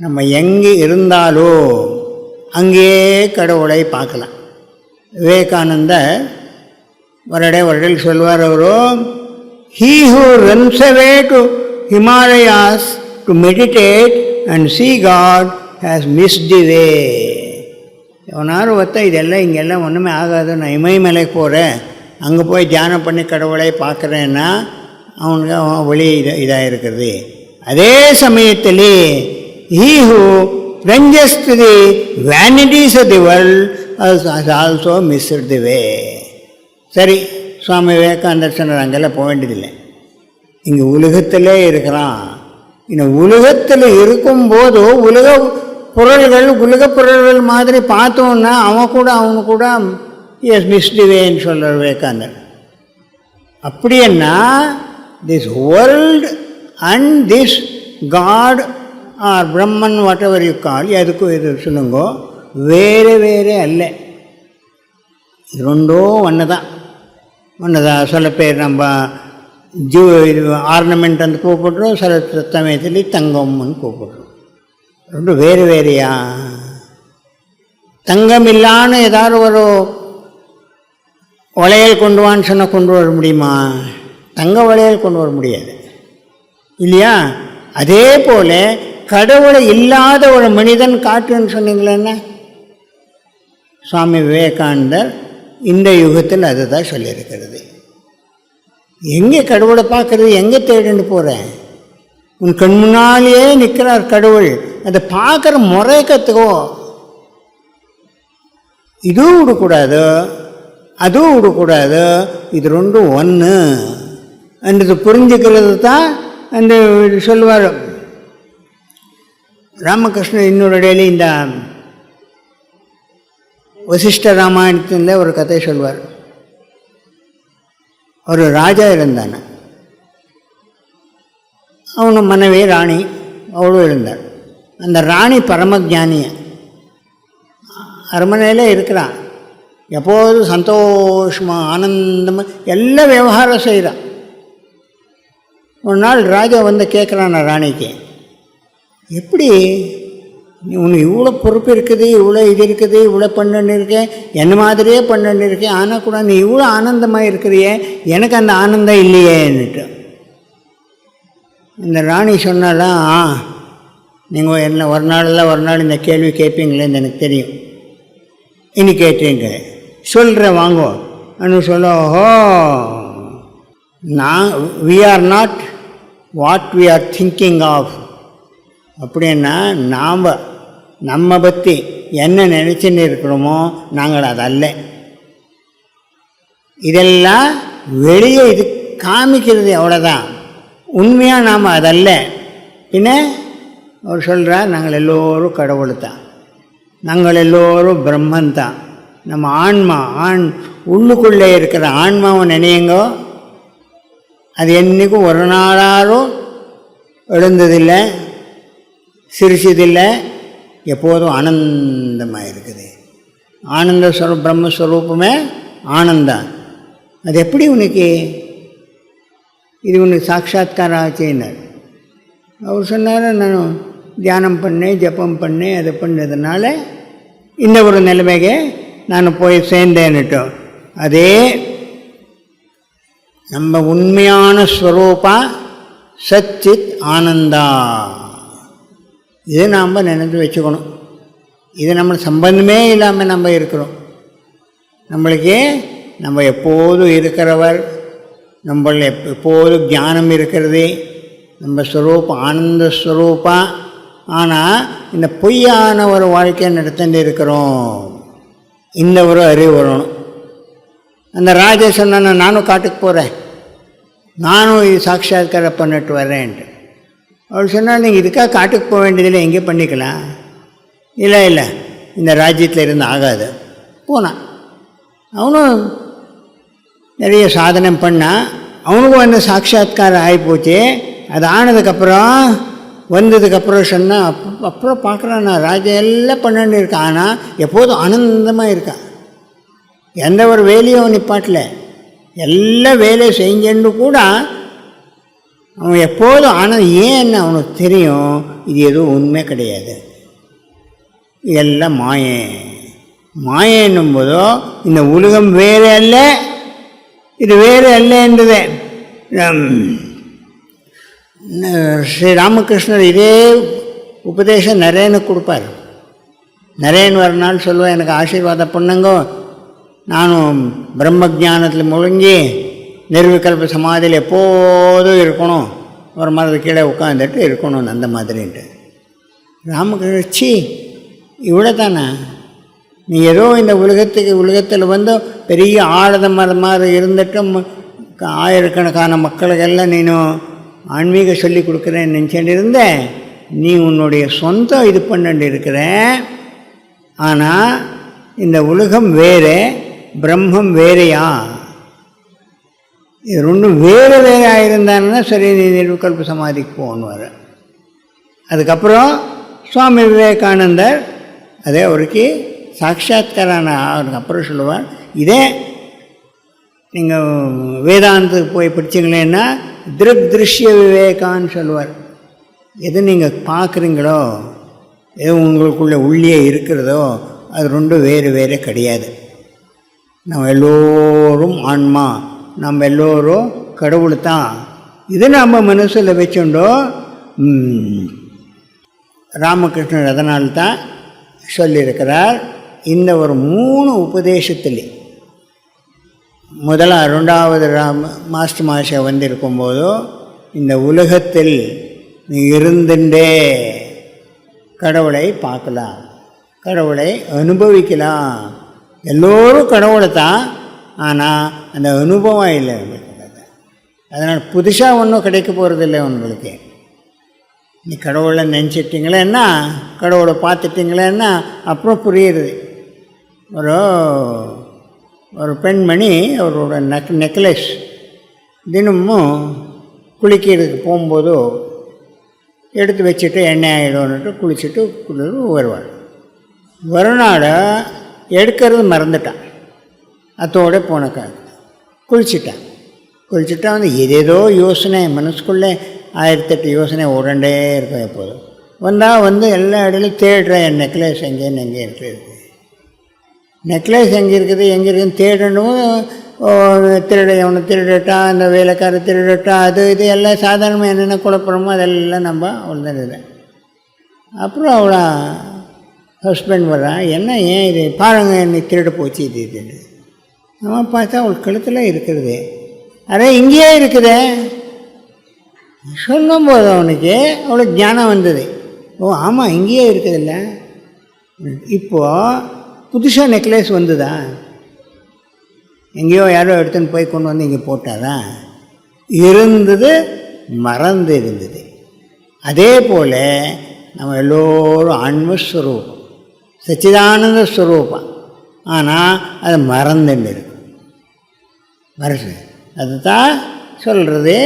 நம்ம எங்கே இருந்தாலோ அங்கேயே கடவுளை பார்க்கலாம். விவேகானந்த வருடே வருடல் சொல்வார் அவரோ he who runs away to Himalayas to meditate and see God has miss the way எவனாரும் ஒத்த இதெல்லாம் இங்கெல்லாம் ஒன்றுமே ஆகாது நான் இமயமலைக்கு போகிறேன் அங்கே போய் தியானம் பண்ணி கடவுளை பார்க்குறேன்னா அவனுக்கு அவன் வழி இதாக இருக்கிறது அதே சமயத்திலே he who ranges to the vanities of the world has has also missed the way. சரி சுவாமி விவேகானந்தர் சொன்னார் அங்கெல்லாம் போக வேண்டியதில்லை. இங்கே உலகத்திலே இருக்கிறான் இந்த உலகத்தில் இருக்கும்போது உலக பொருள்கள் உலக பொருள்கள் மாதிரி பார்த்தோன்னா அவன் கூட அவனு கூட எஸ் மிஸ்டிவேன்னு சொல்கிறார் விவேகானந்தர். அப்படின்னா this world and this God Brahman whatever you call எதுக்கும் இது சொல்லுங்கோ வேறு வேறு அல்ல. இது ரெண்டும் ஒன்று தான் ஒன்று தான் சில பேர் நம்ம ஜூ இது ஆர்னமெண்ட் வந்து கூப்பிட்றோம் சில சமயத்தில் தங்கம்னு கூப்பிட்றோம். ரெண்டும் வேறு வேறையா? தங்கம் இல்லான்னு ஏதாவது ஒரு வளையல் கொண்டு வான்னு சொன்னால் கொண்டு வர முடியுமா? தங்க வளையல் கொண்டு வர முடியாது. இல்லையா? அதே போல் கடவுளை இல்லாத ஒரு மனிதன் காட்டுன்னு சொன்னீங்களே என்ன? சுவாமி விவேகானந்தர் இந்த யுகத்தில் அதுதான் சொல்லியிருக்கிறது. எங்கே கடவுளை பார்க்கறது? எங்கே தேடின்னு போகிறேன் உன் கண் முன்னாலேயே நிற்கிறார் கடவுள். அதை பார்க்குற முறை கற்றுக்கோ இதுவும் விடக்கூடாது. அதுவும் விடக்கூடாது. இது ரெண்டும் ஒன்று என்றது புரிஞ்சுக்கிறது தான் அந்த சொல்லுவார் ராமகிருஷ்ணன் இன்னொரு இடையில இந்த வசிஷ்ட ராமாயணத்தில் ஒரு கதை சொல்வார். ஒரு ராஜா இருந்தான். அவனு மனைவி ராணி அவளும் இருந்தார் அந்த ராணி பரமஜானிய அரண்மனையில் இருக்கிறான். எப்போதும் சந்தோஷமாக ஆனந்தமாக எல்லா விவகாரம் செய்கிறான் ஒரு நாள் ராஜா வந்து கேட்குறான் ராணிக்கு எப்படி? நீ உனக்கு இவ்வளோ பொறுப்பு இருக்குது இவ்வளோ இது இருக்குது இவ்வளோ பண்ணுன்னு இருக்கேன் என்ன மாதிரியே பண்ணுன்னு இருக்கேன் ஆனால் கூட நீ இவ்வளோ ஆனந்தமாக இருக்கிறியே எனக்கு அந்த ஆனந்தம் இல்லையேன்னுட்டு. இந்த ராணி சொன்னாலாம் ஆ நீங்கள் என்ன ஒரு நாளில் ஒரு நாள் இந்த கேள்வி கேட்பீங்களேன்னு எனக்கு தெரியும். இனி கேட்டீங்க. சொல்கிறேன் வாங்கோ. அன்னு சொல்ல ஓஹோ நான் we are not what we are thinking of அப்படின்னா நாம் நம்ம பற்றி என்ன நினச்சின்னு இருக்கிறோமோ நாங்கள் அதல்ல. இதெல்லாம் வெளியே இது காமிக்கிறது அவ்வளோதான் உண்மையாக நாம் அதல்ல. பின்ன அவர் சொல்கிறார் நாங்கள் எல்லோரும் கடவுள் தான் நாங்கள் எல்லோரும் பிரம்மன் தான் நம்ம ஆன்மா ஆண் உள்ளுக்குள்ளே இருக்கிற ஆன்மாவை நினையுங்கோ. அது என்றைக்கும் ஒரு நாளாலும் எழுந்ததில்லை. சிரிச்சதில்லை எப்போதும் ஆனந்தமாக இருக்குது ஆனந்த ஸ்வரூ பிரம்மஸ்வரூபமே ஆனந்தம். அது எப்படி உனக்கு? இது உனக்கு சாட்சாத்காரம் ஆச்சுன்னார். அவர் சொன்னார் நான் தியானம் பண்ணேன் ஜப்பம் பண்ணேன் அதை பண்ணதுனால இந்த ஒரு நிலைமைக்கு நான் போய் சேர்ந்தேன்னுட்டோம். அதே நம்ம உண்மையான ஸ்வரூபா சச்சித் ஆனந்தா. இது நாம் நினைந்து வச்சுக்கணும். இது நம்ம சம்பந்தமே இல்லாமல் நம்ம இருக்கிறோம். நம்மளுக்கு நம்ம எப்போதும் இருக்கிறவர் நம்ம எப் எப்போதும் ஞானம் இருக்கிறது நம்ம ஸ்வரூபம் ஆனந்த ஸ்வரூபா. ஆனால் இந்த பொய்யான ஒரு வாழ்க்கையை நடத்திட்டு இருக்கிறோம். இந்த ஒரு அறிவு வரணும். அந்த ராஜா சொன்ன நானும் காட்டுக்கு போகிறேன் நானும் இது சாட்சாத்காரம் பண்ணிட்டு வரேன்ட்டு. அவள் சொன்னால் நீங்கள் இதுக்காக காட்டுக்கு போக வேண்டியதில்லை எங்கே பண்ணிக்கலாம். இல்லை இல்லை இந்த ராஜ்யத்தில் இருந்து ஆகாது. போனான். அவனும் நிறைய சாதனை பண்ணான் அவனுக்கும் வந்து சாட்சா்காரம் ஆகிப்போச்சு அது ஆனதுக்கப்புறம் வந்ததுக்கப்புறம் சொன்னால் அப் அப்புறம் பார்க்குறான் நான் ராஜா எல்லாம் பண்ணிட்டு இருக்கான் ஆனால் எப்போதும் ஆனந்தமாக இருக்கான் எந்த ஒரு வேலையும் அவன் நிப்பாட்டல. எல்லா வேலையும் செஞ்சுன்னு கூட அவன் எப்போதும் ஆனால் ஏன்னு அவனுக்கு தெரியும்? இது எதுவும் உண்மை கிடையாது. இதெல்லாம் மாயை. மாயன்னும் என்னும்போதோ இந்த உலகம் வேறு அல்ல இது வேறு அல்ல என்றது ஸ்ரீ ராமகிருஷ்ணர் இதே உபதேசம் நரேனுக்கு கொடுப்பார். நிறையன் ஒரு நாள் சொல்லுவேன் எனக்கு ஆசீர்வாதம் பண்ணுங்க. நானும் பிரம்ம ஞானத்தில் முழுங்கி நிர்விகல்ப சமாதியில் எப்போதும் இருக்கணும். ஒரு மரத்து கீழே உட்காந்துட்டு இருக்கணும் அந்த மாதிரின்ட்டு. ராமகிருஷ்ணி இவ்வளோ தானே நீ ஏதோ இந்த உலகத்துக்கு உலகத்தில் வந்து பெரிய ஆழத மரம் மாதிரி இருந்துட்டும் ஆயிரக்கணக்கான மக்களுக்கெல்லாம் நீனும் ஆன்மீக சொல்லி கொடுக்குறேன்னு நினச்சிட்டு இருந்த. நீ உன்னுடைய சொந்தம் இது பண்ணிட்டு இருக்கிற. ஆனால் இந்த உலகம் வேறு பிரம்மம் வேறையா? இது ரெண்டும் வேறு வேறு ஆயிருந்தாங்கன்னா சரி நீ நிர்விகல்ப சமாதிக்கு போகணுவார் அதுக்கப்புறம் சுவாமி விவேகானந்தர் அதே அவருக்கு சாட்சாத்காரான அவருக்கு அப்புறம் சொல்லுவார் இதே நீங்கள் வேதாந்தத்துக்கு போய் படிச்சிங்களேன்னா திருக் திருஷ்ய விவேகான்னு சொல்லுவார். எது நீங்கள் பார்க்குறீங்களோ எது உங்களுக்குள்ளே உள்ளே இருக்கிறதோ அது ரெண்டும் வேறு வேறு கிடையாது. நம்ம எல்லோரும் ஆன்மா நம்ம எல்லோரும் கடவுள் தான் இது நம்ம மனசில் வச்சுண்டோ? ராமகிருஷ்ணர் அதனால்தான் சொல்லியிருக்கிறார் இந்த ஒரு மூணு உபதேசத்திலே. முதலா ரெண்டாவது ராம மாஸ்டர் மாஷா வந்திருக்கும்போதோ இந்த உலகத்தில் நீ இருந்துட்டே கடவுளை பார்க்கலாம். கடவுளை அனுபவிக்கலாம். எல்லோரும் கடவுளை தான் ஆனால் அந்த அனுபவம் இல்லை உங்களுக்கு. அதனால் புதுசாக ஒன்றும் கிடைக்க போகிறதில்ல உங்களுக்கு. நீ கடவுளை நினச்சிட்டிங்களேன்னா கடவுளை பார்த்துட்டிங்களேன்னா அப்புறம் புரியுது. ஒரு ஒரு பெண்மணி அவரோட நெக் நெக்லஸ் தினமும் குளிக்கிறதுக்கு போகும்போது எடுத்து வச்சுட்டு எண்ணெய் ஆகிடும்னுட்டு குளிச்சுட்டு குளிர் வருவாள். மறுநாள் எடுக்கிறது மறந்துட்டான். அத்தோட போனக்கா. குளிச்சுட்டேன். குளிச்சுட்டா வந்து ஏதேதோ யோசனை மனசுக்குள்ளே ஆயிரத்தெட்டு யோசனை உடண்டே இருக்கும் எப்போதும் வந்தால் வந்து எல்லா இடத்துலையும் தேடுறேன் என் நெக்லஸ் எங்கேன்னு எங்கே இருக்குது நெக்லஸ் எங்கே இருக்குது எங்கே இருக்குதுன்னு தேடணும். திருட எவனை திருடட்டா அந்த வேலைக்கார திருடட்டா அது இது எல்லாம் சாதாரணமாக என்னென்ன குழப்பமோ அதெல்லாம் நம்ம அவ்வளோதான் தான் அப்புறம் அவளை ஹஸ்பண்ட் வர்றான் என்ன ஏன் இது? பாருங்க என்னை திருட போச்சு இது இதுன்னு அவன் பார்த்தா அவள் கழுத்தில் இருக்கிறது. அதே இங்கேயே இருக்குதே. சொல்லும்போது அவனுக்கு அவளுக்கு ஞானம் வந்தது. ஓ ஆமாம் இங்கேயே இருக்குதுல்ல. இப்போது புதுசாக நெக்லஸ் வந்ததா? எங்கேயோ யாரோ எடுத்துன்னு போய் கொண்டு வந்து இங்கே போட்டாதா இருந்தது மறந்து இருந்தது. அதே போல் நம்ம எல்லோரும் ஆன்மஸ்வரூபம் சச்சிதானந்த ஸ்வரூபம் ஆனால் அது மறந்துன்னு இருக்கு. மறந்து அதுதான் சொல்கிறது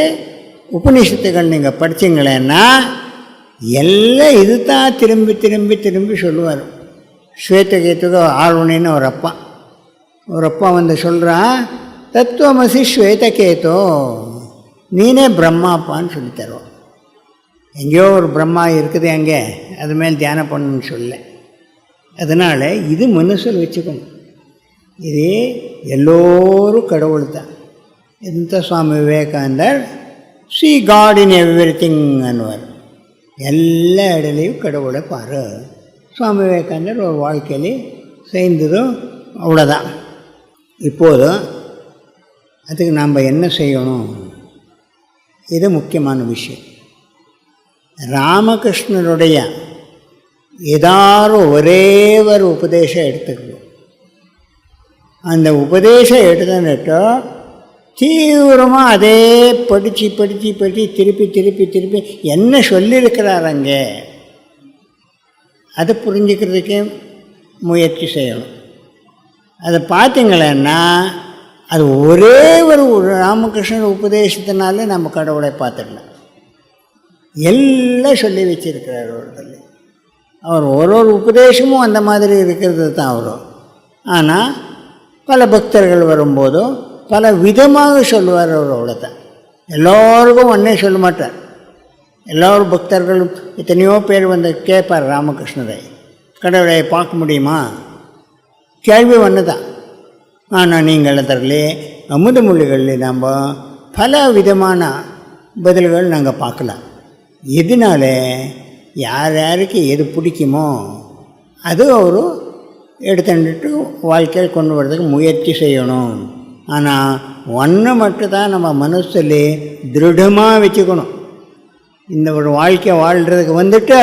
உபநிஷத்துக்கள் நீங்கள் படித்தீங்களேன்னா எல்லாம் இது தான் திரும்பி திரும்பி திரும்பி சொல்லுவார். ஸ்வேதகேத்துக்கு ஆளுணின்னு ஒரு அப்பா. ஒரு அப்பா வந்து சொல்கிறான் தத்துவமசி ஸ்வேதகேத்தோ நீனே பிரம்மாப்பான்னு சொல்லி தருவோம் எங்கேயோ ஒரு பிரம்மா இருக்குது அங்கே அது மேல் தியானம் பண்ணுன்னு சொல்ல. அதனால் இது மனசில் வச்சுக்கணும். இது எல்லோரும் கடவுள் தான். இந்த சுவாமி விவேகானந்தர்? See God in everything எல்லா இடத்துலையும் கடவுளை பாரு. சுவாமி விவேகானந்தர் ஒரு வாழ்க்கையில் செய்ததும் அவ்வளோதான் இப்போது அதுக்கு நாம் என்ன செய்யணும்? இது முக்கியமான விஷயம். ராமகிருஷ்ணருடைய ஏதாரும் ஒரே ஒரு உபதேசம் எடுத்துக்கணும். அந்த உபதேசம் எடுத்துட்டோ தீவிரமாக அதே படித்து படித்து படித்து திருப்பி திருப்பி திருப்பி என்ன சொல்லியிருக்கிறார் அங்கே? அதை புரிஞ்சுக்கிறதுக்கே முயற்சி செய்யணும். அதை பார்த்தீங்களன்னா அது ஒரே ஒரு ராமகிருஷ்ணன் உபதேசத்தினாலே நம்ம கடவுளை பார்த்துடலாம் எல்லாம் சொல்லி வச்சிருக்கிறார் ஒருத்தர் அவர் ஒரு ஒரு உபதேசமும் அந்த மாதிரி இருக்கிறது தான் அவரும் ஆனால் பல பக்தர்கள் வரும்போதோ பல விதமாக சொல்லுவார் அவர் அவ்வளோதான் எல்லோருக்கும் ஒன்றே சொல்ல மாட்டார். எல்லோரும் பக்தர்களும் எத்தனையோ பேர் வந்து கேட்பார் ராமகிருஷ்ணரை. கடவுளை பார்க்க முடியுமா? கேள்வி ஒன்று தான் ஆனால் நீங்கள் தரலே அமுத மொழிகளில் நம்ம பல விதமான பதில்கள் நாங்கள் பார்க்கலாம். இதனால யார் யாருக்கு எது பிடிக்குமோ அது ஒரு எடுத்துட்டு வாழ்க்கையில் கொண்டு வரதுக்கு முயற்சி செய்யணும். ஆனால் ஒன்று மட்டும்தான் நம்ம மனசில் திருடமாக வச்சுக்கணும். இந்த ஒரு வாழ்க்கை வாழ்கிறதுக்கு வந்துட்டு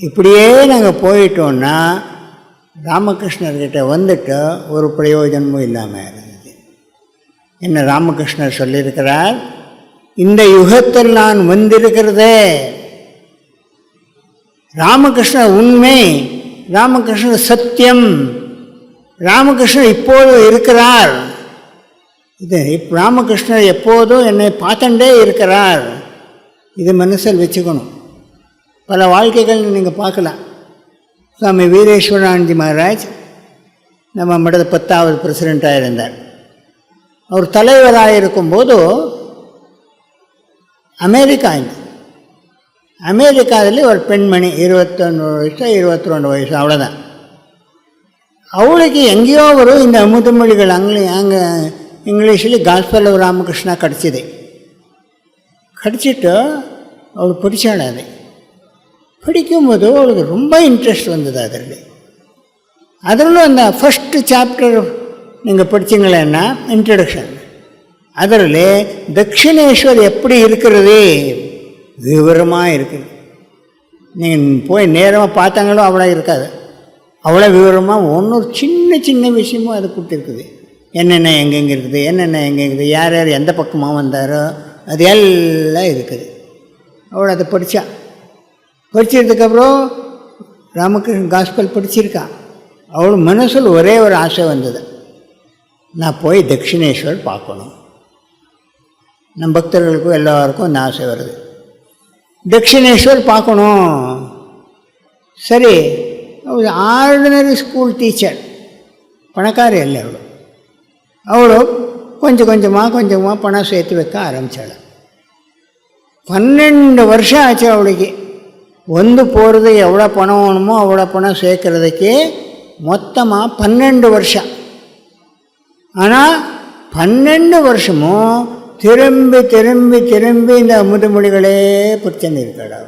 இப்படியே நாங்கள் போயிட்டோன்னா ராமகிருஷ்ணர்கிட்ட வந்துட்டு ஒரு பிரயோஜனமும் இல்லாமல் இருந்தது. என்ன ராமகிருஷ்ணர் சொல்லியிருக்கிறார்? இந்த யுகத்தில் நான் வந்திருக்கிறதே. ராமகிருஷ்ணர் உண்மை. ராமகிருஷ்ணன் சத்தியம். ராமகிருஷ்ணன் இப்போது இருக்கிறார். இது இப் ராமகிருஷ்ணர் எப்போதும் என்னை பார்த்துட்டே இருக்கிறார். இது மனசில் வச்சுக்கணும். பல வாழ்க்கைகள் நீங்கள் பார்க்கலாம். சுவாமி வீரேஸ்வரானந்தி மகாராஜ் நம்ம மடத்து பத்தாவது பிரசிடெண்ட்டாக இருந்தார். அவர் தலைவராக இருக்கும்போது அமெரிக்கா இந்த அமெரிக்காவில் ஒரு பெண்மணி இருபத்தொன்று வயசு இருபத்தி ரெண்டு வயசு அவ்வளோதான் அவளுக்கு எங்கேயோ ஒரு இந்த முதுமொழிகள் அங்கே அங்கே இங்கிலீஷில் காஸ்பல் ராமகிருஷ்ணா கிடச்சிது. கிடச்சிட்டு அவள் பிடிச்சாள் அது? படிக்கும்போது அவளுக்கு ரொம்ப இன்ட்ரெஸ்ட் வந்தது அதில். அதில் அந்த ஃபஸ்ட்டு சாப்டர் நீங்கள் படிச்சிங்களேன்னா இன்ட்ரடக்ஷன் அதில் தட்சிணேஸ்வர் எப்படி இருக்கிறது? விவரமாக இருக்குது நீங்கள் போய் நேரமாக பார்த்தாங்களோ அவ்வளோ இருக்காது. அவ்வளோ விவரமாக ஒன்று சின்ன சின்ன விஷயமும் அது கொடுத்துருக்குது என்னென்ன எங்கெங்கே இருக்குது என்னென்ன எங்கே இருக்குது யார் யார் எந்த பக்கமாக வந்தாரோ அது எல்லாம் இருக்குது. அவ்வளோ அதை படித்தா படித்ததுக்கப்புறம் ராமகிருஷ்ணன் காஸ்பல் படிச்சிருக்கான் அவள் மனசில் ஒரே ஒரு ஆசை வந்தது. நான் போய் தட்சிணேஸ்வர் பார்க்கணும். நம் பக்தர்களுக்கும் எல்லாருக்கும் அந்த ஆசை வருது. தட்சிணேஸ்வர் பார்க்கணும். சரி ஆர்டினரி ஸ்கூல் டீச்சர் பணக்காரி இல்லை அவಳು அவಳು கொஞ்சம் கொஞ்சமாக கொஞ்சமாக பணம் சேர்த்து வைக்க ஆரம்பித்தாள் பன்னெண்டு வருஷம் ஆச்சு அவளுக்கு வந்து போகிறது எவ்வளோ பணம் வேணுமோ அவ்வளோ பணம் சேர்க்கறதுக்கு மொத்தமாக பன்னெண்டு வருஷம். ஆனால் பன்னெண்டு வருஷமும் திரும்பி திரும்பி திரும்பி இந்த அமுதமொழிகளே பிரச்சனை இருக்காடா?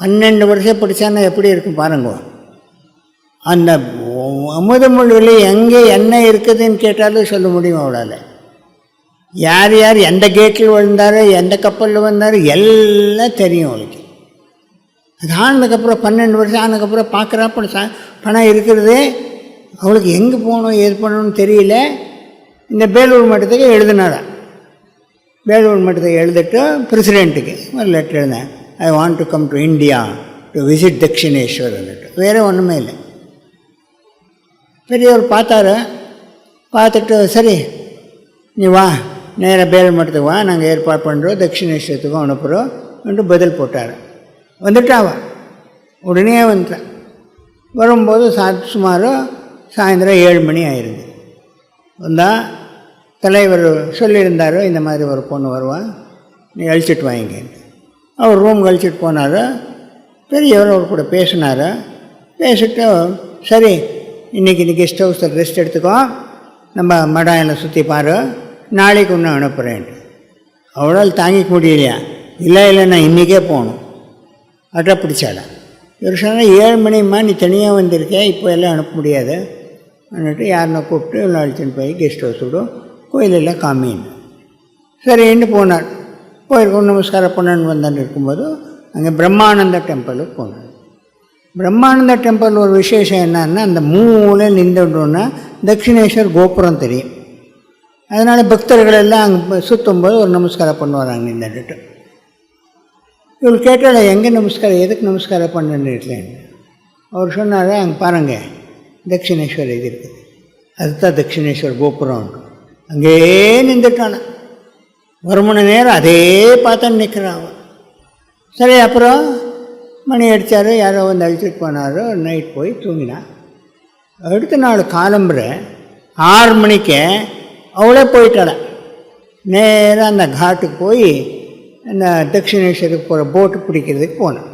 பன்னெண்டு வருஷம் பிடிச்சான்னா எப்படி இருக்கும் பாருங்க. அந்த அமுதமொழியில் எங்கே என்ன இருக்குதுன்னு கேட்டாலும் சொல்ல முடியும் அவளால்? யார் யார் எந்த கேட்டில் விழுந்தார் எந்த கப்பலில் வந்தார் எல்லாம் தெரியும் அவளுக்கு. அது ஆனதுக்கப்புறம் பன்னெண்டு வருஷம் ஆனதுக்கப்புறம் பார்க்குறா பணம் பணம் இருக்கிறது. அவளுக்கு எங்கே போகணும் எது பண்ணணும்னு தெரியல. இந்த பேலூர் மட்டத்துக்கு எழுதினாரா பேலூர் மட்டத்துக்கு எழுதிட்டு பிரசிடெண்ட்டுக்கு ஒரு லெட்டர் எழுந்தேன் I want to come to India to visit Dakshineswar வேறு ஒன்றுமே இல்லை. பெரியவர் பார்த்தாரு. பார்த்துட்டு சரி நீ வா நேராக பேலூர் மட்டத்துக்கு வா. நாங்கள் ஏற்பாடு பண்ணுறோம் தட்சிணேஸ்வரத்துக்கும் அனுப்புகிறோம் என்று பதில் போட்டார். வந்துட்டாவா உடனே வந்துட்டான் வரும்போது சா சுமார் சாயந்தரம் ஏழு மணி ஆயிருந்து வந்தால் தலைவர் சொல்லியிருந்தார் இந்த மாதிரி ஒரு பொண்ணு வருவான் நீ அழிச்சிட்டு வாங்க அவர் ரூம் கழிச்சிட்டு போனார் பெரியவர் அவர் கூட பேசினார் பேசிட்டு சரி இன்றைக்கி நீ கெஸ்ட் ஹவுஸில் ரெஸ்ட் எடுத்துக்கோ நம்ம மடாயில் சுற்றி பாரு நாளைக்கு ஒன்று அனுப்புகிறேன்ட்டு அவளால் தாங்கிக்க முடியலையா? இல்லை இல்லை நான் இன்றைக்கே போகணும். அட்டை பிடிச்சால இவர் சொன்னால் ஏழு மணிம்மா நீ தனியாக வந்திருக்கேன் இப்போ எல்லாம் அனுப்ப முடியாது. அன்னிட்டு யாருன்னா கூப்பிட்டு இவ்வளோ அழைச்சின்னு போய் கெஸ்ட் ஹவுஸ் விடும் கோயிலெல்லாம் காமின்னு சரின்னு போனார். கோயிலுக்கு நமஸ்காரம் பண்ணன்னு வந்தான்னு இருக்கும்போது அங்கே பிரம்மானந்த டெம்பிளுக்கு போனார். பிரம்மானந்த டெம்பிள் ஒரு விசேஷம் என்னன்னா அந்த மூளை நின்றுட்டோன்னா தட்சிணேஸ்வர் கோபுரம் தெரியும். அதனால் பக்தர்கள் எல்லாம் அங்கே சுற்றும்போது ஒரு நமஸ்காரம் பண்ணுவார் அங்கே நின்றுட்டு இவர் கேட்டால் எங்கே நமஸ்காரம்? எதுக்கு நமஸ்காரம் பண்ணுன்னு அவர் சொன்னார் அங்கே பாருங்கள் தட்சிணேஸ்வர் இது இருக்குது அதுதான் தட்சிணேஸ்வர் கோபுரம். அங்கேயே நின்றுட்டான. ஒரு மணி நேரம் அதே பார்த்தா நிற்கிறான் அவன். சரி அப்புறம் மணி அடித்தார் யாரோ வந்து அழிச்சிட்டு போனார் நைட் போய் தூங்கினான். அடுத்த நாள் காலம்புரை ஆறு மணிக்கு அவளே போயிட்டாள. நேராக அந்த காட்டுக்கு போய் அந்த தட்சிணேஸ்வருக்கு போகிற போட்டு பிடிக்கிறதுக்கு போனேன்.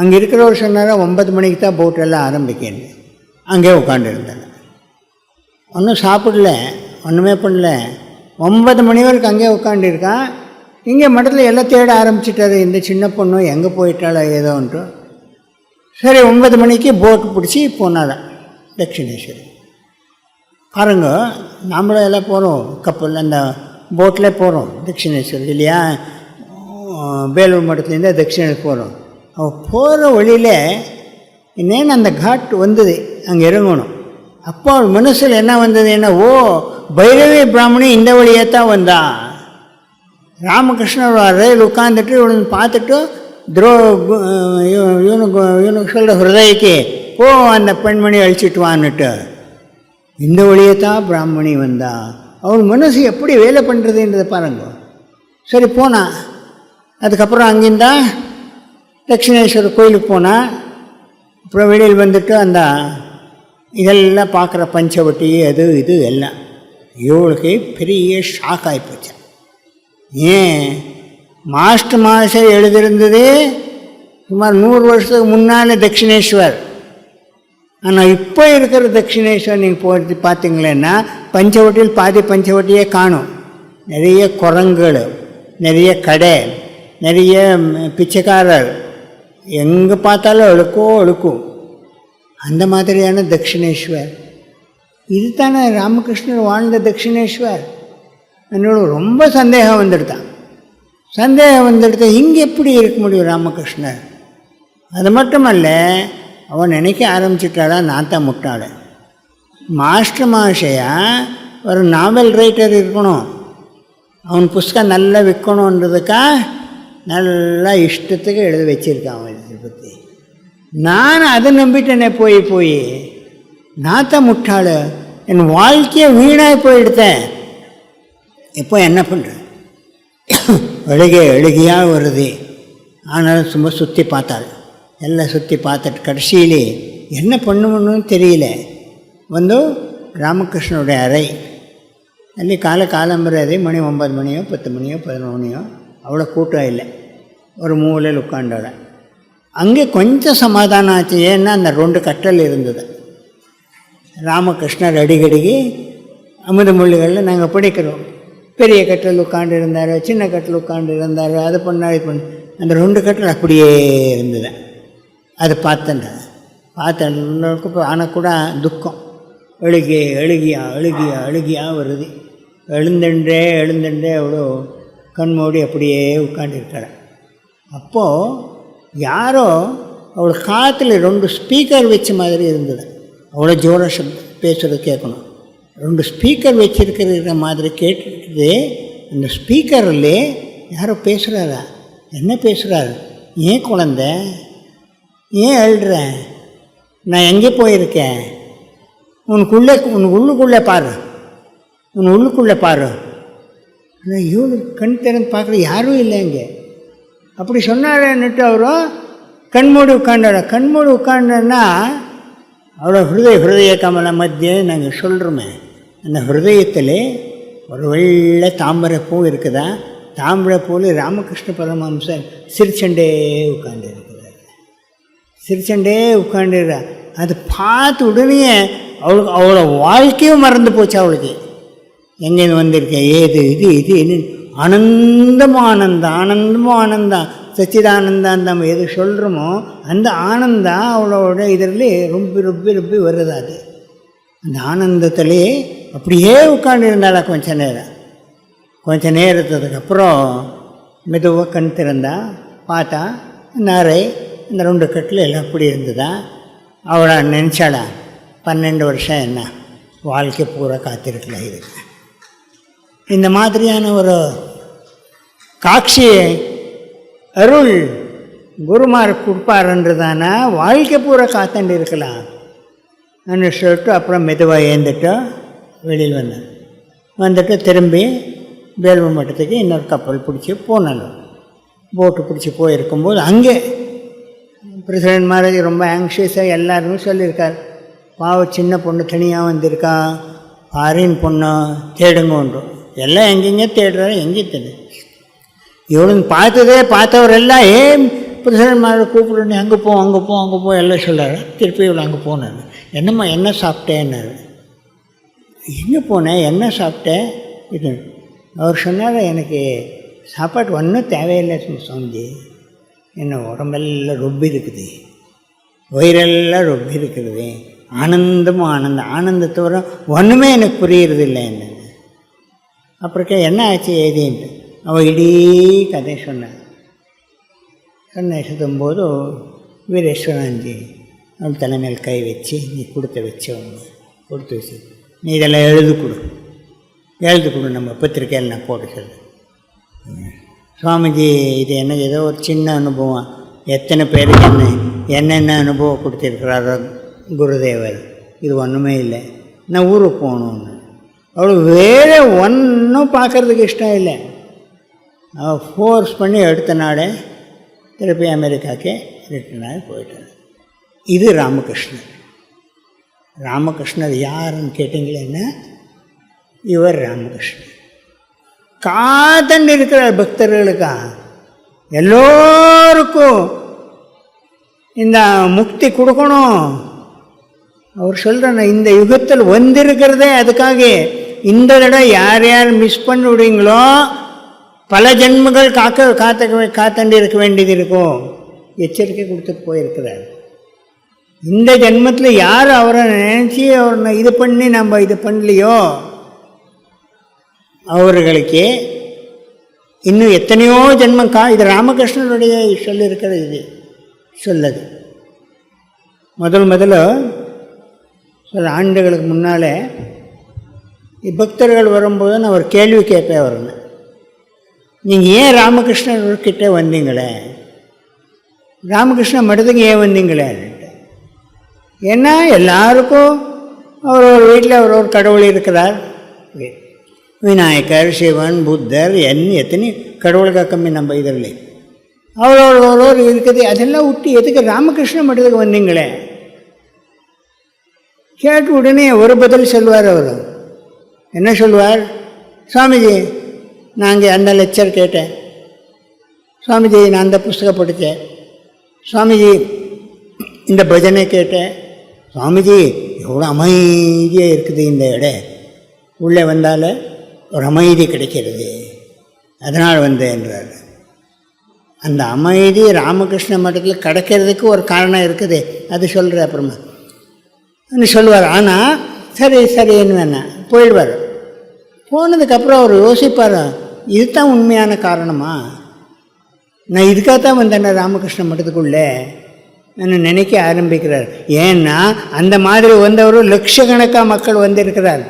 அங்கே இருக்கிறவர் சொன்னார் ஒன்பது மணிக்கு தான் போட்டெல்லாம் ஆரம்பிக்கணும் அங்கே உட்காந்துருந்தேன் ஒன்றும் சாப்பிடல. ஒன்றுமே பண்ணல. ஒன்பது மணி வரைக்கும் அங்கே உட்காண்டிருக்கான் இங்கே மடத்தில் எல்லாம் தேட ஆரம்பிச்சிட்டாரு. இந்த சின்ன பொண்ணு எங்கே போயிட்டாளோ ஏதோன்ட்டு சரி ஒன்பது மணிக்கு போட்டு பிடிச்சி போனாதான் தட்சிணேஸ்வரி. பாருங்க நம்மளும் எல்லாம் போகிறோம் கப்பல் அந்த போட்டில் போகிறோம் தட்சிணேஸ்வரி இல்லையா? வேலூர் மடத்துலேருந்து தட்சிணேஸ்வரி போகிறோம் அவள் போகிற வழியில் என்னென்னு அந்த காட் வந்தது. அங்கே இறங்கணும். அப்போ அவள் மனசில் என்ன வந்தது என்ன? ஓ பைரவி பிராமணி இந்த வழியே தான் வந்தா ராமகிருஷ்ணர் ரயில் உட்காந்துட்டு இவனு பார்த்துட்டு துரோ இவனுக்கு இவனுக்கு சொல்கிற ஹிருதயக்கு ஓ அந்த பெண்மணி அழிச்சிட்டு வான்னுட்டு. இந்த வழியே தான் பிராமணி வந்தா அவன் மனசு எப்படி வேலை பண்ணுறதுன்றதை பாருங்க. சரி போனான். அதுக்கப்புறம் அங்கேருந்தா தட்சிணேஸ்வரர் கோயிலுக்கு போனான். அப்புறம் வெளியில் வந்துட்டு அந்த இதெல்லாம் பார்க்குற பஞ்சவட்டி அது இது எல்லாம். இவளுக்கு பெரிய ஷாக் ஆகிப்போச்சு ஏன்? மாஸ்டர் மாதம் எழுதியிருந்தது சுமார் நூறு வருஷத்துக்கு முன்னால் தட்சிணேஸ்வர். ஆனால் இப்போ இருக்கிற தட்சிணேஸ்வர் நீங்கள் போகிறது பார்த்தீங்களேன்னா பஞ்சவட்டியில் பாதி பஞ்சவட்டியே காணும். நிறைய குரங்குகள் நிறைய கடை நிறைய பிச்சைக்காரர். எங்கே பார்த்தாலும் அழுக்கோ அழுக்கும். அந்த மாதிரியான தட்சிணேஸ்வர். இது தானே ராமகிருஷ்ணர் வாழ்ந்த தட்சிணேஸ்வர். என்னோட ரொம்ப சந்தேகம் வந்துடுதான். சந்தேகம் வந்துடுது இங்கே எப்படி இருக்க முடியும் ராமகிருஷ்ணர்? அது மட்டுமல்ல அவன் நினைக்க ஆரம்பிச்சிட்டாளா நான் தான் முட்டாள. மாஸ்டர் மாஷையா ஒரு நாவல் ரைட்டர் இருக்கணும். அவன் புஸ்தகம் நல்லா விற்கணுன்றதுக்காக நல்லா இஷ்டத்துக்கு எழுத வச்சிருக்கான் அவன் இதை பற்றி நான் அதை நம்பிட்டேனே போய் போய். நாத்த முட்டாள். என் வாழ்க்கையை வீணாக போய் எடுத்தேன் இப்போ என்ன பண்ணுறேன் அழுகை அழுகையாக வருது. ஆனாலும் சும்மா சுற்றி பார்த்தாள். எல்லாம் சுற்றி பார்த்துட்டு கடைசியிலே என்ன பண்ணணும்னு தெரியல. வந்து ராமகிருஷ்ணனுடைய அறை. அன்றைக்கி காலை காலம்புற அறை மணி ஒன்பது மணியோ பத்து மணியோ பதினொன்று மணியோ. அவ்வளோ கூட்டம் இல்லை. ஒரு மூலையில் உட்காண்டோட அங்கே கொஞ்சம் சமாதானம் ஆச்சு. ஏன்னா அந்த ரெண்டு கட்டல் இருந்தது. ராமகிருஷ்ணர் அடிக்கடிக்கு அமுத மொழிகளில் நாங்கள் படிக்கிறோம். பெரிய கட்டில் உட்காண்டு இருந்தார் சின்ன கட்டில் உட்காண்டு இருந்தார் அது பண்ணார் இது பண்ண. அந்த ரெண்டு கட்டில் அப்படியே இருந்தது. அது பார்த்தேன் பார்த்தேன் ஆனால் கூட துக்கம். அழுகி அழுகியா அழுகியா அழுகியா வருது. எழுந்துண்டே எழுந்துண்டே அவ்வளோ கண்மூடி அப்படியே உட்காண்டிருக்கிறேன் அப்போது யாரோ அவள் காற்றுல ரெண்டு ஸ்பீக்கர் வச்ச மாதிரி இருந்தது. அவ்வளோ ஜோர சப்த பேசுகிறது கேட்கணும். ரெண்டு ஸ்பீக்கர் வச்சிருக்கிற மாதிரி கேட்டுட்டு அந்த ஸ்பீக்கரில் யாரோ பேசுகிறாரா என்ன பேசுகிறாரு ஏன் குழந்த? ஏன் அழுற? நான் எங்கே போயிருக்கேன்? உனக்குள்ளே உன் உள்ளுக்குள்ளே பாரு. உன் உள்ளுக்குள்ளே பாரு. ஆனால் இவனு கண் திறந்து பார்க்குற யாரும் இல்லை இங்கே. அப்படி சொன்னாரன்னுட்டு அவரும் கண்மூடி உட்காண்டார கண்மூடி உட்காண்டன்னா அவரோட ஹிருதய ஹிருதய கமல மத்திய நாங்கள் சொல்கிறோமே அந்த ஹிருதயத்தில் ஒரு வெள்ளை தாமரை பூ இருக்குதா? தாமரை பூவில் ராமகிருஷ்ண பரமஹம்சர் சிரிச்சண்டே உட்காந்து இருக்கிறார் சிரிச்சண்டே உட்காந்துடுறா அது பார்த்து உடனே அவளுக்கு அவளோட வாழ்க்கையும் மறந்து போச்சு அவளுக்கு. எங்கேருந்து வந்திருக்கேன். ஏது இது இது என்ன ஆனந்தமும் ஆனந்தம் ஆனந்தமும் ஆனந்தம் சச்சிதானந்தம் நம்ம எது சொல்கிறோமோ அந்த ஆனந்தம் அவளோட இதில் ரொம்ப ரொம்ப ரொம்ப வருது அது. அந்த ஆனந்தத்திலே அப்படியே உட்காந்து இருந்தாளா கொஞ்ச நேரம். கொஞ்ச நேரத்துக்கு அப்புறம் மெதுவாக கண் திறந்தா பார்த்தா நாரை இந்த ரெண்டு கட்டில் எல்லாம் அப்படி இருந்ததா? அவளை நினச்சாளா பன்னெண்டு வருஷம் என்ன? வாழ்க்கை பூரா காத்திருக்கலாம் இதுக்கு. இந்த மாதிரியான ஒரு காட்சி அருள் குருமார் கொடுப்பாருன்றதானா வாழ்க்கை பூரா காத்துண்டு இருக்கலாம்ன்னு சொல்லிட்டு அப்புறம் மெதுவாக ஏந்துட்டு வெளியில் வந்தேன். வந்துட்டு திரும்பி வேலூர் மட்டத்துக்கு இன்னொரு கப்பல் பிடிச்சி போனாங்க போட்டு பிடிச்சி போயிருக்கும்போது அங்கே பிரசிடென்ட் மகாராஜ் ரொம்ப ஆங்ஷியஸாக எல்லாருமே சொல்லியிருக்கார். பாவ சின்ன பொண்ணு தனியாக வந்திருக்கா ஃபாரின் பொண்ணு தேடுங்கன்றோம். எல்லாம் எங்கெங்கே தேடுறாரு எங்கேயும் தெரியும் இவனுங்க பார்த்ததே பார்த்தவரெல்லாம் ஏன் பிரசிடண்ட் மாதிரி கூப்பிடுன்னு அங்கே போ அங்கே போ அங்கே போ எல்லாம் சொல்கிறாரு திருப்பி இவ்வளோ அங்கே போனாரு. என்னம்மா என்ன சாப்பிட்டேன்னாரு? எங்கே போனேன்? என்ன சாப்பிட்டேன்? இது அவர் சொன்னார் எனக்கு சாப்பாடு ஒன்றும் தேவையில்லை சுவாமிஜி என்ன உடம்பெல்லாம் ரொம்ப இருக்குது. வயிறெல்லாம் ரொம்ப இருக்குது. ஆனந்தமும் ஆனந்தம் ஆனந்தத்தோட ஒன்றுமே எனக்கு புரியறது இல்லை என்ன அப்புறக்கே என்ன ஆச்சு ஏதின்ட்டு? அவள் இடீ கதை சொன்னான் சொன்ன சுத்தும்போது வீரேஸ்வரன்ஜி அவள் தலைமையில் கை வச்சு நீ கொடுத்த வச்சவங்க கொடுத்து வச்சு நீ இதெல்லாம் எழுது கொடு. எழுது கொடு நம்ம பத்திரிக்கையில் நான் போட்டு சொல்லு சுவாமிஜி இது என்ன ஏதோ ஒரு சின்ன அனுபவம். எத்தனை பேருக்கு என்ன என்னென்ன அனுபவம் கொடுத்துருக்கிறாரோ குருதேவர் இது ஒன்றுமே இல்லை. நான் ஊருக்கு போகணுன்னு அவளுக்கு வேறு ஒன்றும் பார்க்குறதுக்கு இஷ்டம் இல்லை. அவள் ஃபோர்ஸ் பண்ணி எடுத்த நாளே திருப்பி அமெரிக்காக்கே ரிட்டர்ன் ஆகி போயிட்டார் இது ராமகிருஷ்ணர். ராமகிருஷ்ணர் யாருன்னு கேட்டிங்களேன்னா இவர் ராமகிருஷ்ணர். காதன் இருக்கிற பக்தர்களுக்கா? எல்லோருக்கும் இந்த முக்தி கொடுக்கணும். அவர் சொல்கிறேன் இந்த யுகத்தில் வந்திருக்கிறதே அதுக்காக இந்த தடவை யார் யார் மிஸ் பண்ணி பல ஜென்மங்கள் காக்க காத்த காத்தாண்டி இருக்க வேண்டியது இருக்கும். எச்சரிக்கை கொடுத்துட்டு போயிருக்கிறார். இந்த ஜென்மத்தில் யார் அவரை நினச்சி அவரை இது பண்ணி நம்ம இது பண்ணலையோ? அவர்களுக்கு இன்னும் எத்தனையோ ஜென்மம் கா இது ராமகிருஷ்ணனுடைய சொல் இது சொல்லது. முதல் முதல்ல சில ஆண்டுகளுக்கு முன்னாலே பக்தர்கள் வரும்போது நான் ஒரு கேள்வி கேட்பேன் வரணும் நீங்கள் ஏன் ராமகிருஷ்ணர்கிட்ட வந்தீங்களே? ராமகிருஷ்ணன் மடத்துக்கு ஏன் வந்தீங்களே? ஏன்னா எல்லாருக்கும் அவர் ஒரு வீட்டில் அவர் ஒரு கடவுள் இருக்கிறார். விநாயகர் சிவன் புத்தர் என் எத்தனை கடவுளுக்கு கம்மி நம்ம இதில் அவரோட ஒரு இருக்குது. அதெல்லாம் விட்டு எதுக்கு ராமகிருஷ்ணன் மடத்துக்கு வந்தீங்களே? கேட்ட உடனே ஒரு பதில் சொல்வார் அவர். என்ன சொல்வார் சுவாமிஜி நான் அந்த லெக்சர் கேட்டேன். சுவாமிஜி நான் அந்த புஸ்தகம் படித்தேன். சுவாமிஜி இந்த பஜனை கேட்டேன். சுவாமிஜி எவ்வளோ அமைதியாக இருக்குது இந்த இடம் உள்ளே வந்தால் ஒரு அமைதி கிடைக்கிறது. அதனால் வந்தேன்றார். அந்த அமைதி ராமகிருஷ்ண மட்டத்தில் கிடைக்கிறதுக்கு ஒரு காரணம் இருக்குது. அது சொல்கிற அப்புறமா சொல்லுவார். ஆனால் சரி சரின்னு வேணாம் போயிடுவார். போனதுக்கப்புறம் அவர் யோசிப்பார் இதுதான் உண்மையான காரணமா? நான் இதுக்காகத்தான் வந்தேன் ராமகிருஷ்ண மட்டத்துக்குள்ளே நான் நினைக்க ஆரம்பிக்கிறார். ஏன்னா அந்த மாதிரி வந்தவர் லட்சக்கணக்காக மக்கள் வந்திருக்கிறார்.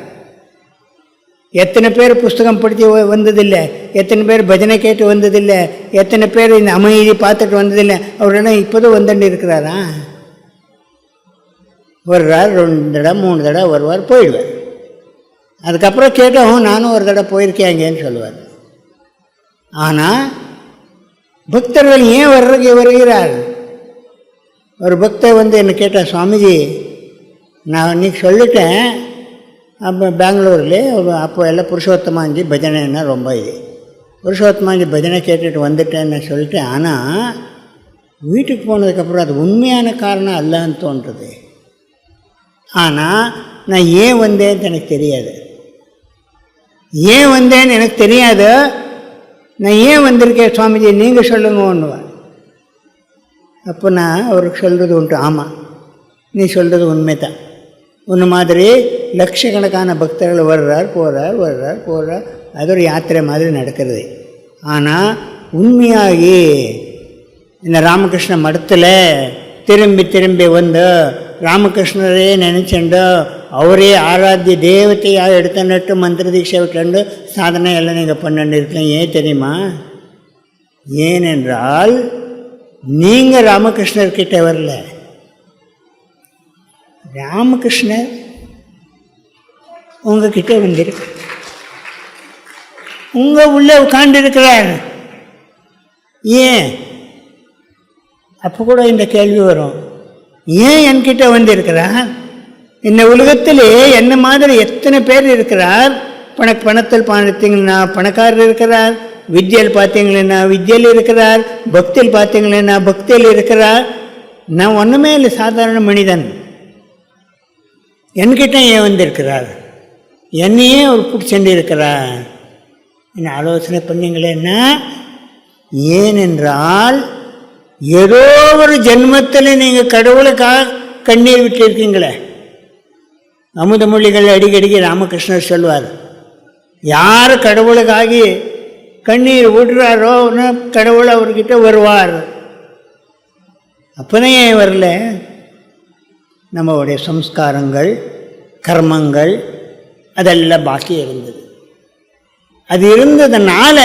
எத்தனை பேர் புஸ்தகம் படித்து வந்ததில்லை. எத்தனை பேர் பஜனை கேட்டு வந்ததில்லை. எத்தனை பேர் இந்த அமைதி பார்த்துட்டு வந்ததில்லை. அவரெல்லாம் இப்போதும் வந்துட்டு இருக்கிறாரா வருவார் ரெண்டு தடவை மூணு தடவை வருவார் போயிடுவார். அதுக்கப்புறம் கேட்டோம் நானும் ஒரு தடவை போயிருக்கேங்கன்னு சொல்லுவார். ஆனால் பக்தர்கள் ஏன் வர்றதுக்கு வருகிறார்? ஒரு பக்தர் வந்து என்னை கேட்டால் சுவாமிஜி நான் இன்னைக்கு சொல்லிட்டேன் அப்போ பெங்களூரில் அப்போ எல்லாம் புருஷோத்தமாஞ்சி பஜனைன்னா ரொம்ப இது. புருஷோத்தமாஞ்சி பஜனை கேட்டுட்டு வந்துட்டேன்னு சொல்லிட்டேன். ஆனால் வீட்டுக்கு போனதுக்கப்புறம் அது உண்மையான காரணம் அல்லான்னு தோன்றுறது ஆனால் நான் ஏன் வந்தேன்னு எனக்கு தெரியாது. ஏன் வந்தேன்னு எனக்கு தெரியாது நான் ஏன் வந்திருக்கேன் சுவாமிஜி நீங்கள் சொல்லுங்க ஒன்றுவேன் அப்போ நான் அவருக்கு சொல்கிறது உண்டு. ஆமாம் நீ சொல்கிறது உண்மை தான் ஒன்று மாதிரி லட்சக்கணக்கான பக்தர்கள் வர்றார் போகிறார் வர்றார் போகிறார் அது ஒரு யாத்திரை மாதிரி நடக்கிறது. ஆனால் உண்மையாகி இந்த ராமகிருஷ்ண மடத்தில் திரும்பி திரும்பி வந்து ರಾಮಕೃಷ್ಣರೇ ನೆನೆಸ್ಕೊಂಡು ಅವರೇ ஆராத்திய தேவத்தையாக எடுத்த நட்டு மந்திர தீட்சை விட்டு சாதனை எல்லாம் நீங்கள் பண்ணிட்டு இருக்கேன் ஏன் தெரியுமா ஏனென்றால் நீங்கள் ராமகிருஷ்ணர்கிட்ட வரல ராமகிருஷ்ணர் உங்ககிட்ட வந்திருக்கு உங்கள் உள்ளே உட்கார்ந்து இருக்கிறார் ஏன் அப்போ கூட இந்த கேள்வி வரும் ஏன் என்கிட்ட வந்திருக்கிறார்? இந்த உலகத்திலே என்ன மாதிரி எத்தனை பேர் இருக்கிறார்? பண பணத்தில் பார்த்தீங்கன்னா பணக்காரர் இருக்கிறார் வித்யல் பார்த்தீங்களேன்னா வித்தியில் இருக்கிறார் பக்தியில் பார்த்தீங்களேன்னா பக்தியில் இருக்கிறார். நான் ஒன்றுமே இல்லை சாதாரண மனிதன். என்கிட்ட ஏன் வந்திருக்கிறார்? என்னையே அவர் பிடிச்சென்று இருக்கிறார் என்ன ஆலோசனை பண்ணீங்களேன்னா ஏனென்றால் ஏதோ ஒரு ஜென்மத்தில் நீங்கள் கடவுளுக்காக கண்ணீர் விட்டிருக்கீங்களே. அமுதமொழிகள் அடிக்கடிக்கு ராமகிருஷ்ணர் சொல்வார் யார் கடவுளுக்காகி கண்ணீர் விடுறாரோ கடவுள் அவர்கிட்ட வருவார். அப்போதான் ஏன் வரல? நம்மளுடைய சம்ஸ்காரங்கள் கர்மங்கள் அதெல்லாம் பாக்கி இருந்தது. அது இருந்ததுனால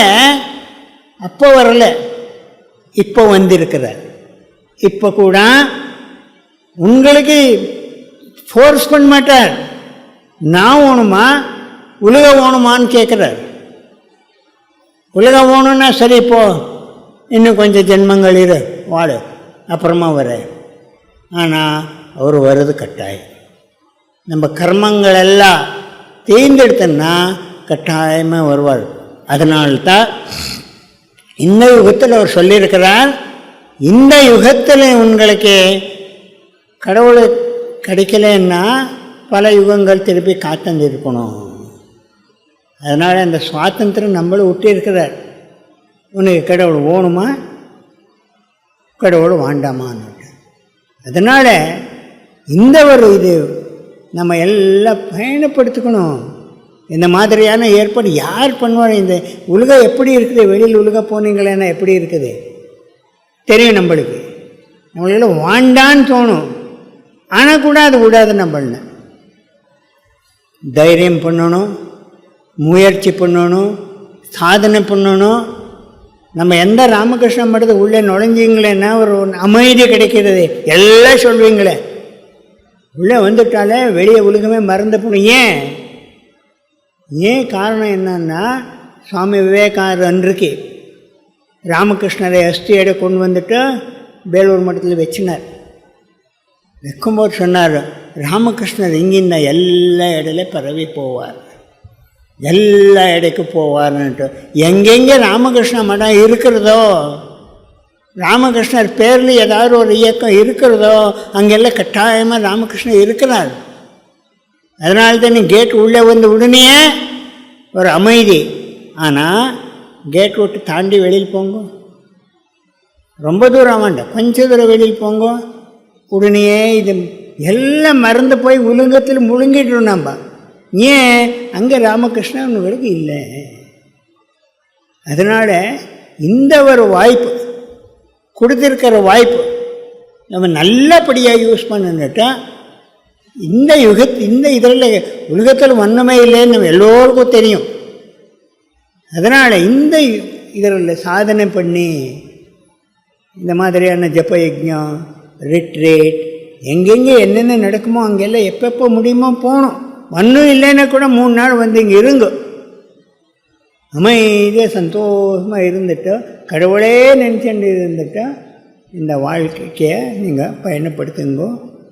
அப்போ வரல. இப்போ வந்திருக்கிறார். இப்போ கூட உங்களுக்கு ஃபோர்ஸ் பண்ண மாட்டார். நான் ஓணுமா? உலகம் ஓணுமான்னு கேட்குறார். உலகம் ஓணுன்னா சரி இப்போ இன்னும் கொஞ்சம் ஜென்மங்கள் இரு வாடு அப்புறமா வர ஆனால் அவர் வர்றது கட்டாயம். நம்ம கர்மங்கள் எல்லாம் தேர்ந்தெடுத்தோன்னா கட்டாயமாக வருவார். அதனால்தான் இந்த யுகத்தில் அவர் சொல்லியிருக்கிறார் இந்த யுகத்தில் உங்களுக்கு கடவுளை கிடைக்கலன்னா பல யுகங்கள் திருப்பி காத்தந்து இருக்கணும் அதனால் அந்த சுவாதந்திரம் நம்மளும் விட்டு இருக்கிறார். உனக்கு கடவுள் ஓணுமா? கடவுள் வாண்டாமான்னு அதனால் இந்த ஒரு இது நம்ம எல்லாம் பயணப்படுத்திக்கணும். இந்த மாதிரியான ஏற்பாடு யார் பண்ணுவார்? இந்த உலகம் எப்படி இருக்குது? வெளியில் உலக போனீங்களேன்னா எப்படி இருக்குது? தெரியும் நம்மளுக்கு. நம்மளால வாண்டான்னு தோணும். ஆனால் கூட அது விடாது நம்மள. தைரியம் பண்ணணும் முயற்சி பண்ணணும் சாதனை பண்ணணும். நம்ம எந்த ராமகிருஷ்ண மடத்துக்கு உள்ளே நுழைஞ்சிங்களேன்னா ஒரு அமைதி கிடைக்கிறது? எல்லாம் சொல்வீங்களே. உள்ளே வந்துட்டாலே வெளியே உலகமே மறந்து போகணும். ஏன்? ஏன் காரணம் என்னன்னா சுவாமி விவேகானந்தர் அன்றைக்கு ராமகிருஷ்ணரை அஸ்தியோட கொண்டு வந்துட்டு வேலூர் மட்டத்தில் வச்சினார். வைக்கும்போது சொன்னார் ராமகிருஷ்ணர் இங்கிருந்த எல்லா இடையில பரவி போவார். எல்லா இடைக்கும் போவார்ன்ட்டு எங்கெங்கே ராமகிருஷ்ண மடம் இருக்கிறதோ ராமகிருஷ்ணர் பேரில் ஏதாவது ஒரு இயக்கம் இருக்கிறதோ அங்கெல்லாம் கட்டாயமாக ராமகிருஷ்ணர் இருக்கிறார். அதனால்தான் நீ கேட் உள்ளே வந்து உடனே ஒரு அமைதி. ஆனால் கேட் விட்டு தாண்டி வெளியில் போங்க. ரொம்ப தூரம் வேண்டாம் கொஞ்ச தூரம் வெளியில் போங்க. உடனே இது எல்லாம் மறந்து போய் உலகத்தில் முழுங்கிட்டுரும் நம்ம ஏன்? அங்கே ராமகிருஷ்ணனுங்களுக்கு இல்லை. அதனால் இந்த ஒரு வாய்ப்பு கொடுத்துருக்கிற வாய்ப்பு நம்ம நல்லபடியாக யூஸ் பண்ணிட்டால் இந்த யுக இந்த இதில் உலகத்தில் வண்ணமே இல்லைன்னு நம்ம எல்லோருக்கும் தெரியும். அதனால் இந்த இதில் சாதனை பண்ணி இந்த மாதிரியான ஜப்ப யஜ்யம் ரிட்ரேட் எங்கெங்கே என்னென்ன நடக்குமோ அங்கெல்லாம் எப்பப்போ முடியுமோ போகணும். ஒன்றும் இல்லைன்னா கூட மூணு நாள் வந்து இங்கே இருங்க. அமைதியாக சந்தோஷமாக இருந்துட்டு கடவுளே நினச்சிட்டு இருந்துட்டு இந்த வாழ்க்கையை நீங்கள் பயணப்படுத்துங்கோ.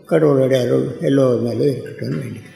கடவுளுடைய அருள் எல்லோர் மேலும் இருக்கட்டும்னு வேண்டிக்கிறேன்